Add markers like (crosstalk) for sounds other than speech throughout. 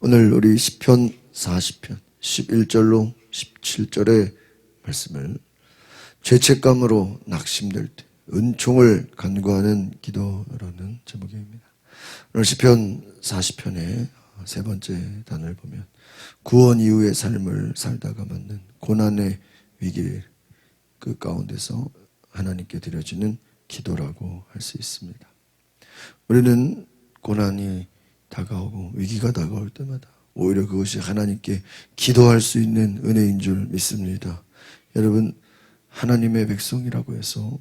오늘 우리 시편 40편 11절로 17절의 말씀을 죄책감으로 낙심될 때 은총을 간구하는 기도라는 제목입니다. 오늘 시편 40편의 세 번째 단을 보면 구원 이후의 삶을 살다가 맞는 고난의 위기 그 가운데서 하나님께 드려지는 기도라고 할 수 있습니다. 우리는 고난이 다가오고 위기가 다가올 때마다 오히려 그것이 하나님께 기도할 수 있는 은혜인 줄 믿습니다. 여러분, 하나님의 백성이라고 해서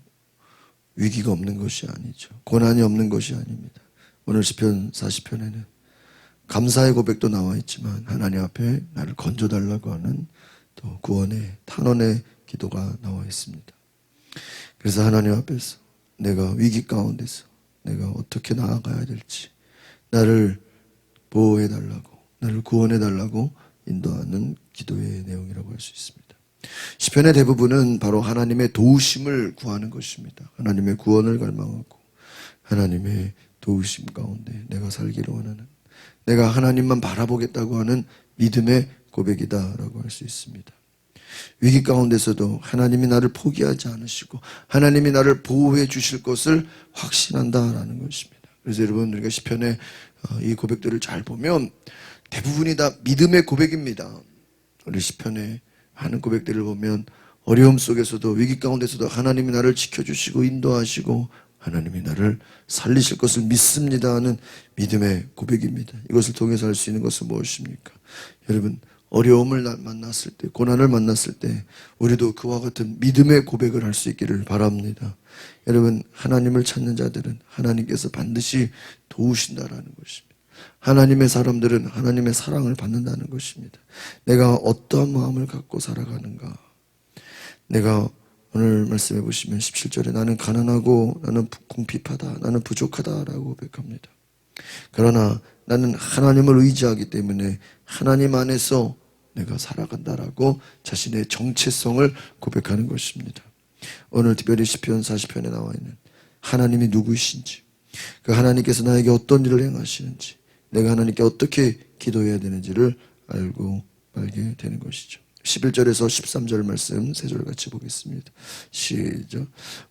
위기가 없는 것이 아니죠. 고난이 없는 것이 아닙니다. 오늘 시편 40편에는 감사의 고백도 나와 있지만 하나님 앞에 나를 건져 달라고 하는 또 구원의 탄원의 기도가 나와 있습니다. 그래서 하나님 앞에서 내가 위기 가운데서 내가 어떻게 나아가야 될지 나를 보호해 달라고 나를 구원해 달라고 인도하는 기도의 내용이라고 할 수 있습니다. 시편의 대부분은 바로 하나님의 도우심을 구하는 것입니다. 하나님의 구원을 갈망하고 하나님의 도우심 가운데 내가 살기를 원하는 내가 하나님만 바라보겠다고 하는 믿음의 고백이다라고 할 수 있습니다. 위기 가운데서도 하나님이 나를 포기하지 않으시고 하나님이 나를 보호해 주실 것을 확신한다라는 것입니다. 그래서 여러분 우리가 시편의 어, 이 고백들을 잘 보면 대부분이 다 믿음의 고백입니다. 우리 시편의 하는 고백들을 보면 어려움 속에서도 위기 가운데서도 하나님이 나를 지켜주시고 인도하시고 하나님이 나를 살리실 것을 믿습니다 하는 믿음의 고백입니다. 이것을 통해서 할 수 있는 것은 무엇입니까? 여러분 어려움을 나- 만났을 때 고난을 만났을 때 우리도 그와 같은 믿음의 고백을 할 수 있기를 바랍니다. 여러분 하나님을 찾는 자들은 하나님께서 반드시 도우신다라는 것입니다. 하나님의 사람들은 하나님의 사랑을 받는다는 것입니다. 내가 어떠한 마음을 갖고 살아가는가? 내가 오늘 말씀해 보시면 17절에 나는 가난하고 나는 궁핍하다. 나는 부족하다라고 고백합니다. 그러나 나는 하나님을 의지하기 때문에 하나님 안에서 내가 살아간다라고 자신의 정체성을 고백하는 것입니다. 오늘 특별히 시편 40편에 나와 있는 하나님이 누구이신지 그 하나님께서 나에게 어떤 일을 행하시는지 내가 하나님께 어떻게 기도해야 되는지를 알고 말게 되는 것이죠. 11절에서 13절 말씀 세 절 같이 보겠습니다. 시작.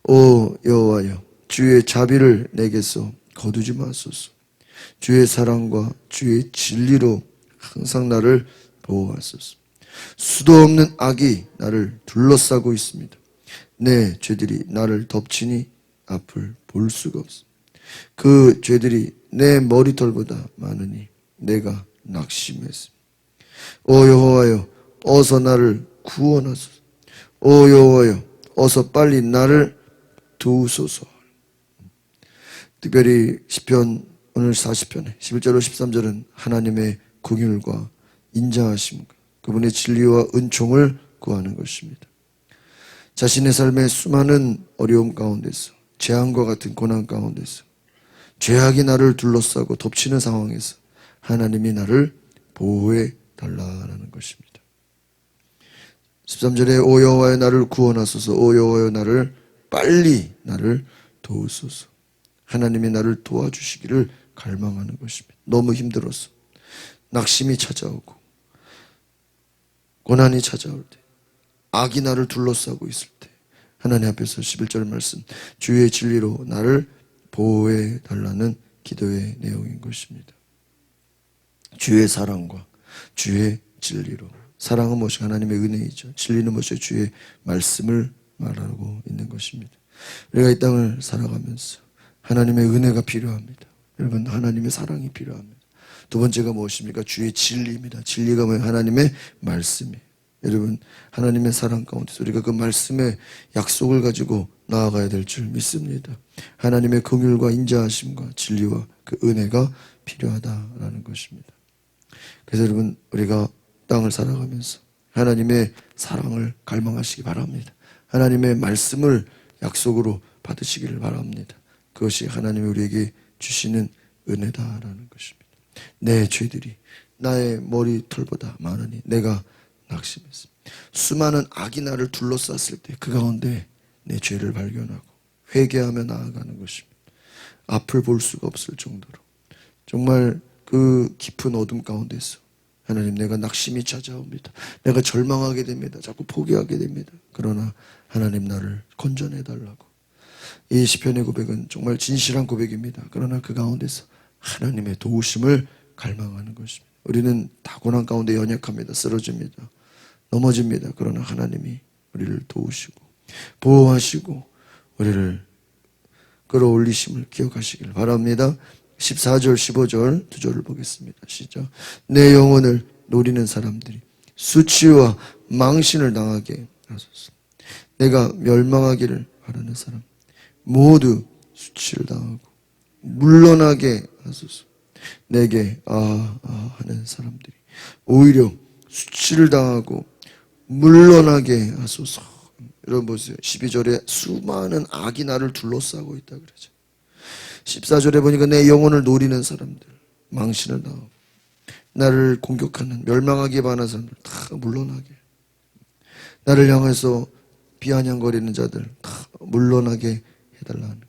오 여호와여 주의 자비를 내게서 거두지 마소서. 주의 사랑과 주의 진리로 항상 나를 보호하소서. 수도 없는 악이 나를 둘러싸고 있습니다. 내 죄들이 나를 덮치니 앞을 볼 수가 없어. 그 죄들이 내 머리털보다 많으니 내가 낙심했습니다. 오 여호와여 어서 나를 구원하소서. 오 여호와여 어서 빨리 나를 도우소서. 특별히 시편 오늘 40편에 11절로 13절은 하나님의 긍휼과 인자하심과 그분의 진리와 은총을 구하는 것입니다. 자신의 삶의 수많은 어려움 가운데서 재앙과 같은 고난 가운데서 죄악이 나를 둘러싸고 덮치는 상황에서 하나님이 나를 보호해 달라는 것입니다. 13절에 오 여호와여 나를 구원하소서 오 여호와여 나를 빨리 나를 도우소서 하나님이 나를 도와주시기를 갈망하는 것입니다. 너무 힘들어서 낙심이 찾아오고 고난이 찾아올 때 악이 나를 둘러싸고 있을 때 하나님 앞에서 11절 말씀 주의 진리로 나를 보호해 달라는 기도의 내용인 것입니다. 주의 사랑과 주의 진리로 사랑은 무엇이 하나님의 은혜이죠. 진리는 무엇이 주의 말씀을 말하고 있는 것입니다. 우리가 이 땅을 살아가면서 하나님의 은혜가 필요합니다. 여러분 하나님의 사랑이 필요합니다. 두 번째가 무엇입니까? 주의 진리입니다. 진리가 뭐예요? 하나님의 말씀이에요. 여러분 하나님의 사랑 가운데서 우리가 그 말씀의 약속을 가지고 나아가야 될 줄 믿습니다. 하나님의 긍휼과 인자하심과 진리와 그 은혜가 필요하다라는 것입니다. 그래서 여러분 우리가 땅을 살아가면서 하나님의 사랑을 갈망하시기 바랍니다. 하나님의 말씀을 약속으로 받으시기를 바랍니다. 그것이 하나님이 우리에게 주시는 은혜다라는 것입니다. 내 죄들이 나의 머리털보다 많으니 내가 낙심했습니다. 수많은 악이 나를 둘러쌌을 때 그 가운데 내 죄를 발견하고 회개하며 나아가는 것입니다. 앞을 볼 수가 없을 정도로 정말 그그 깊은 어둠 가운데서 하나님 내가 낙심이 찾아옵니다. 내가 절망하게 됩니다. 자꾸 포기하게 됩니다. 그러나 하나님 나를 건져내 달라고. 이 시편의 고백은 정말 진실한 고백입니다. 그러나 그 가운데서 하나님의 도우심을 갈망하는 것입니다. 우리는 타고난 가운데 연약합니다. 쓰러집니다. 넘어집니다. 그러나 하나님이 우리를 도우시고 보호하시고 우리를 끌어올리심을 기억하시길 바랍니다. 14절, 15절 두 절을 보겠습니다. 시작. 내 영혼을 노리는 사람들이 수치와 망신을 당하게 하소서. 내가 멸망하기를 바라는 사람 모두 수치를 당하고 물러나게 하소서. 내게 아, 아 하는 사람들이 오히려 수치를 당하고 물러나게 하소서. 여러분 보세요. 12절에 수많은 악이 나를 둘러싸고 있다 그러죠. 14절에 보니까 내 영혼을 노리는 사람들, 망신을 당하고 나를 공격하는 멸망하기에 반한 사람들 다 물러나게. 나를 향해서 비아냥거리는 자들 다 물러나게 해달라는.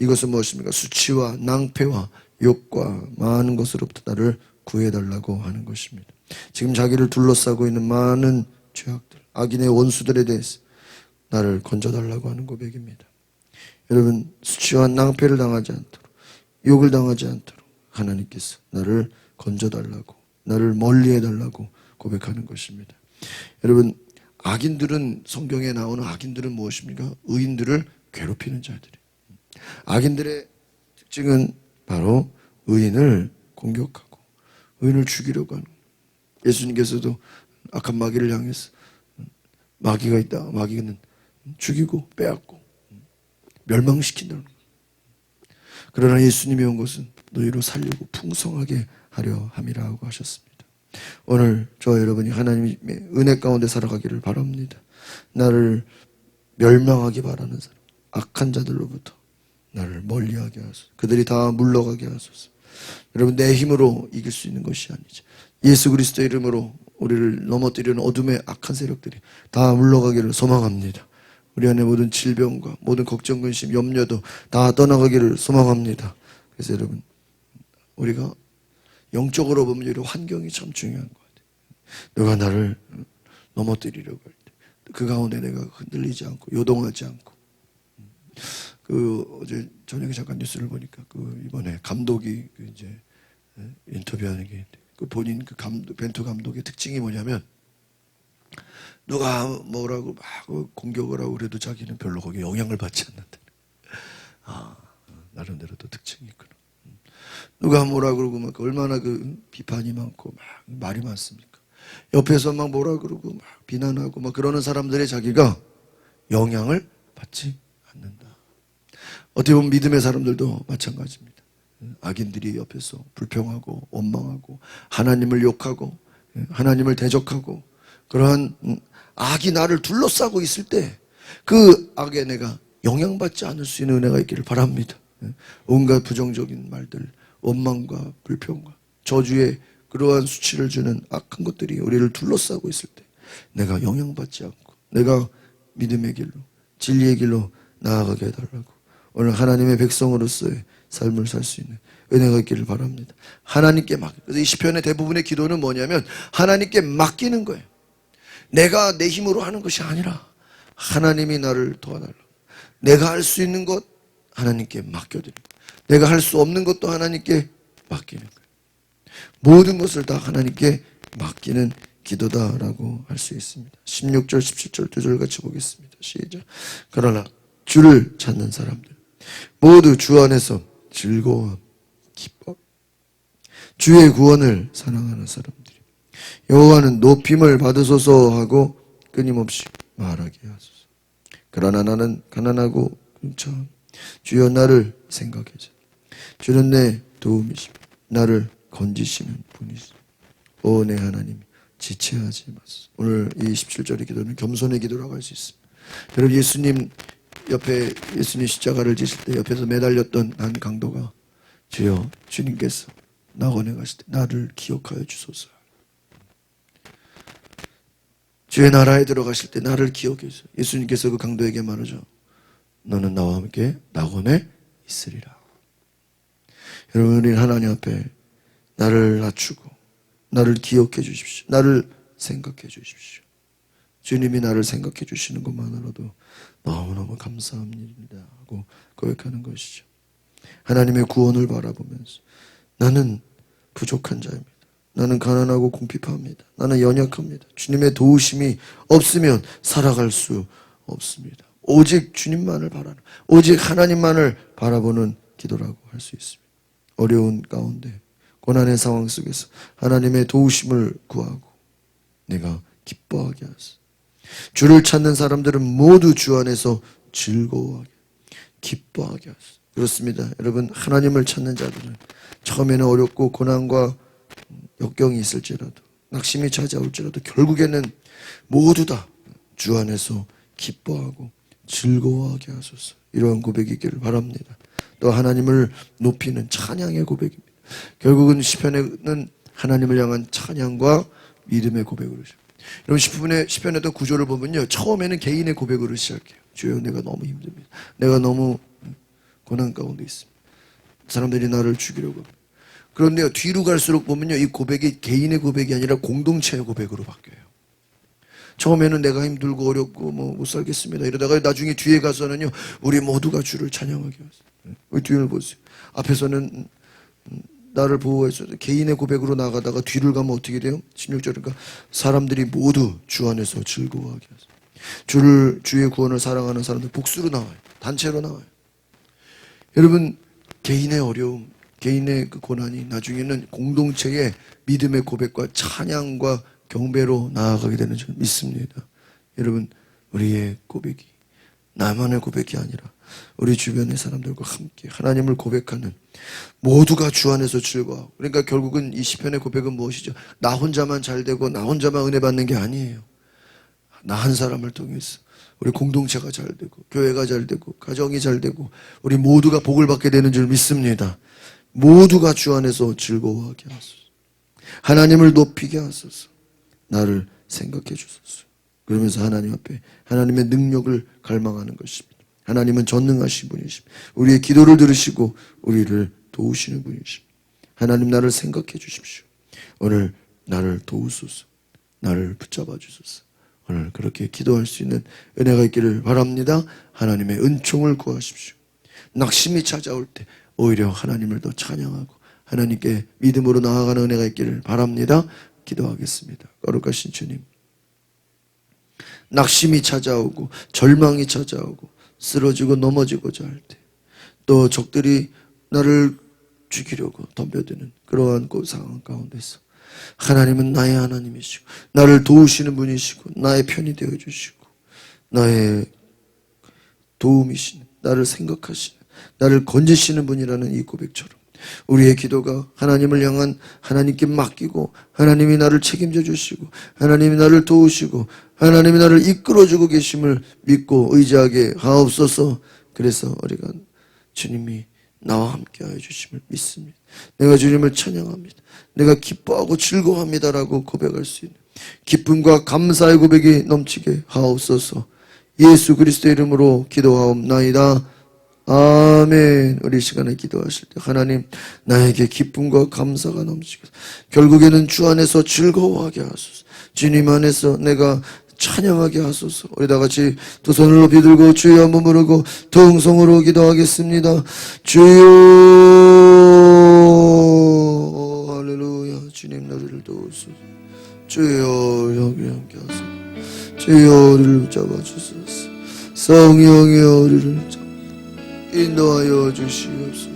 이것은 무엇입니까? 수치와 낭패와 욕과 많은 것으로부터 나를 구해달라고 하는 것입니다. 지금 자기를 둘러싸고 있는 많은 죄악들, 악인의 원수들에 대해서 나를 건져달라고 하는 고백입니다. 여러분 수치와 낭패를 당하지 않도록 욕을 당하지 않도록 하나님께서 나를 건져달라고 나를 멀리해달라고 고백하는 것입니다. 여러분 악인들은 성경에 나오는 악인들은 무엇입니까? 의인들을 괴롭히는 자들이. 악인들의 특징은 바로 의인을 공격하고 의인을 죽이려고 하는. 예수님께서도 악한 마귀를 향해서 마귀가 있다. 마귀는 죽이고 빼앗고 멸망시킨다는 거예요. 그러나 예수님이 온 것은 너희로 살리고 풍성하게 하려 함이라고 하셨습니다. 오늘 저 여러분이 하나님의 은혜 가운데 살아가기를 바랍니다. 나를 멸망하기 바라는 사람, 악한 자들로부터 나를 멀리하게 하소서. 그들이 다 물러가게 하소서. 여러분 내 힘으로 이길 수 있는 것이 아니죠. 예수 그리스도 이름으로 우리를 넘어뜨리는 어둠의 악한 세력들이 다 물러가기를 소망합니다. 우리 안에 모든 질병과 모든 걱정, 근심, 염려도 다 떠나가기를 소망합니다. 그래서 여러분, 우리가 영적으로 보면 이 환경이 참 중요한 것 같아요. 누가 나를 넘어뜨리려고 할 때, 그 가운데 내가 흔들리지 않고, 요동하지 않고. 그, 어제 저녁에 잠깐 뉴스를 보니까, 그, 이번에 감독이 그 이제 인터뷰하는 게, 그 본인 그 감독, 벤투 감독의 특징이 뭐냐면, 누가 뭐라고 막 공격을 하고 그래도 자기는 별로 거기에 영향을 받지 않는다. (laughs) 아, 나름대로 또 특징이 있구나. 누가 뭐라 그러고 막 얼마나 그 비판이 많고 막 말이 많습니까? 옆에서 막 뭐라 그러고 막 비난하고 막 그러는 사람들의 자기가 영향을 받지 않는다. 어떻게 보면 믿음의 사람들도 마찬가지입니다. 악인들이 옆에서 불평하고 원망하고 하나님을 욕하고 하나님을 대적하고 그러한 악이 나를 둘러싸고 있을 때 그 악에 내가 영향받지 않을 수 있는 은혜가 있기를 바랍니다. 온갖 부정적인 말들, 원망과 불평과 저주의 그러한 수치를 주는 악한 것들이 우리를 둘러싸고 있을 때 내가 영향받지 않고 내가 믿음의 길로 진리의 길로 나아가게 해달라고 오늘 하나님의 백성으로서의 삶을 살 수 있는 은혜가 있기를 바랍니다. 하나님께 맡. 그래서 이 시편의 대부분의 기도는 뭐냐면 하나님께 맡기는 거예요. 내가 내 힘으로 하는 것이 아니라 하나님이 나를 도와달라. 내가 할 수 있는 것 하나님께 맡겨드립니다. 내가 할 수 없는 것도 하나님께 맡기는 거예요. 모든 것을 다 하나님께 맡기는 기도다라고 할 수 있습니다. 16절, 17절 두 절 같이 보겠습니다. 시작. 그러나 주를 찾는 사람들 모두 주 안에서 즐거워 기뻐 주의 구원을 사랑하는 사람들이 여호와는 높임을 받으소서 하고 끊임없이 말하게 하소서. 그러나 나는 가난하고 궁창 주여 나를 생각해 줘. 주는 내 도움이시며 나를 건지시는 분이시오. 오, 내 하나님, 지체하지 마소서. 오늘 이 17절의 기도는 겸손의 기도라고 할 수 있습니다. 여러분, 예수님 옆에 예수님 십자가를 지실 때 옆에서 매달렸던 한 강도가 주여, 주님께서 낙원에 가실 때 나를 기억하여 주소서. 주의 나라에 들어가실 때 나를 기억해 주소서. 예수님께서 그 강도에게 말하죠. 너는 나와 함께 낙원에 있으리라. 여러분, 우리 하나님 앞에 나를 낮추고 나를 기억해 주십시오. 나를 생각해 주십시오. 주님이 나를 생각해 주시는 것만으로도 너무너무 감사합니다 하고 고백하는 것이죠. 하나님의 구원을 바라보면서 나는 부족한 자입니다. 나는 가난하고 궁핍합니다. 나는 연약합니다. 주님의 도우심이 없으면 살아갈 수 없습니다. 오직 주님만을 바라는, 오직 하나님만을 바라보는 기도라고 할 수 있습니다. 어려운 가운데, 고난의 상황 속에서 하나님의 도우심을 구하고 내가 기뻐하게 하소서. 주를 찾는 사람들은 모두 주 안에서 즐거워하게, 기뻐하게 하소서. 그렇습니다. 여러분, 하나님을 찾는 자들은 처음에는 어렵고 고난과 역경이 있을지라도, 낙심이 찾아올지라도 결국에는 모두 다 주 안에서 기뻐하고 즐거워하게 하소서. 이러한 고백이기를 바랍니다. 또 하나님을 높이는 찬양의 고백입니다. 결국은 시편에는 하나님을 향한 찬양과 믿음의 고백으로. 여러분 시편의 시편에도 구조를 보면요. 처음에는 개인의 고백으로 시작해요. 주여 내가 너무 힘듭니다. 내가 너무 고난 가운데 있습니다. 사람들이 나를 죽이려고. 그런데요. 뒤로 갈수록 보면요. 이 고백이 개인의 고백이 아니라 공동체의 고백으로 바뀌어요. 처음에는 내가 힘들고 어렵고 뭐 못 살겠습니다. 이러다가 나중에 뒤에 가서는요. 우리 모두가 주를 찬양하게 하세요. 우리 뒤를 보세요. 앞에서는 음, 나를 보호해서 개인의 고백으로 나가다가 뒤를 가면 어떻게 돼요? 16절 그러니까 사람들이 모두 주 안에서 즐거워하게 하세요. 주를 주의 구원을 사랑하는 사람들 복수로 나와요. 단체로 나와요. 여러분 개인의 어려움, 개인의 그 고난이 나중에는 공동체의 믿음의 고백과 찬양과 경배로 나아가게 되는 줄 믿습니다. 여러분 우리의 고백이 나만의 고백이 아니라 우리 주변의 사람들과 함께 하나님을 고백하는 모두가 주 안에서 즐거워. 그러니까 결국은 이 시편의 고백은 무엇이죠? 나 혼자만 잘 되고 나 혼자만 은혜 받는 게 아니에요. 나 한 사람을 통해서 우리 공동체가 잘 되고 교회가 잘 되고 가정이 잘 되고 우리 모두가 복을 받게 되는 줄 믿습니다. 모두가 주 안에서 즐거워하게 하소서. 하나님을 높이게 하소서. 나를 생각해 주소서. 그러면서 하나님 앞에 하나님의 능력을 갈망하는 것입니다. 하나님은 전능하신 분이십니다. 우리의 기도를 들으시고 우리를 도우시는 분이십니다. 하나님 나를 생각해 주십시오. 오늘 나를 도우소서. 나를 붙잡아 주소서. 오늘 그렇게 기도할 수 있는 은혜가 있기를 바랍니다. 하나님의 은총을 구하십시오. 낙심이 찾아올 때 오히려 하나님을 더 찬양하고 하나님께 믿음으로 나아가는 은혜가 있기를 바랍니다. 기도하겠습니다. 거룩하신 주님. 낙심이 찾아오고 절망이 찾아오고 쓰러지고 넘어지고자 할 때 또 적들이 나를 죽이려고 덤벼드는 그러한 그 상황 가운데서 하나님은 나의 하나님이시고 나를 도우시는 분이시고 나의 편이 되어 주시고 나의 도움이시는 나를 생각하시는 나를 건지시는 분이라는 이 고백처럼 우리의 기도가 하나님을 향한 하나님께 맡기고 하나님이 나를 책임져 주시고 하나님이 나를 도우시고 하나님이 나를 이끌어 주고 계심을 믿고 의지하게 하옵소서. 그래서 우리가 주님이 나와 함께 하여 주심을 믿습니다. 내가 주님을 찬양합니다. 내가 기뻐하고 즐거워합니다라고 고백할 수 있는 기쁨과 감사의 고백이 넘치게 하옵소서. 예수 그리스도의 이름으로 기도하옵나이다. 아멘. 우리 시간에 기도하실 때 하나님 나에게 기쁨과 감사가 넘치고 결국에는 주 안에서 즐거워하게 하소서. 주님 안에서 내가 찬양하게 하소서. 우리 다 같이 두 손을 높이 들고 주여 한번 부르고 동성으로 기도하겠습니다. 주여 할렐루야. 주님 나를 도우소서. 주여 여기 함께 하소서. 주여 우리를 잡아 주소서. 성령의 우리를 인도하여 주시옵소서.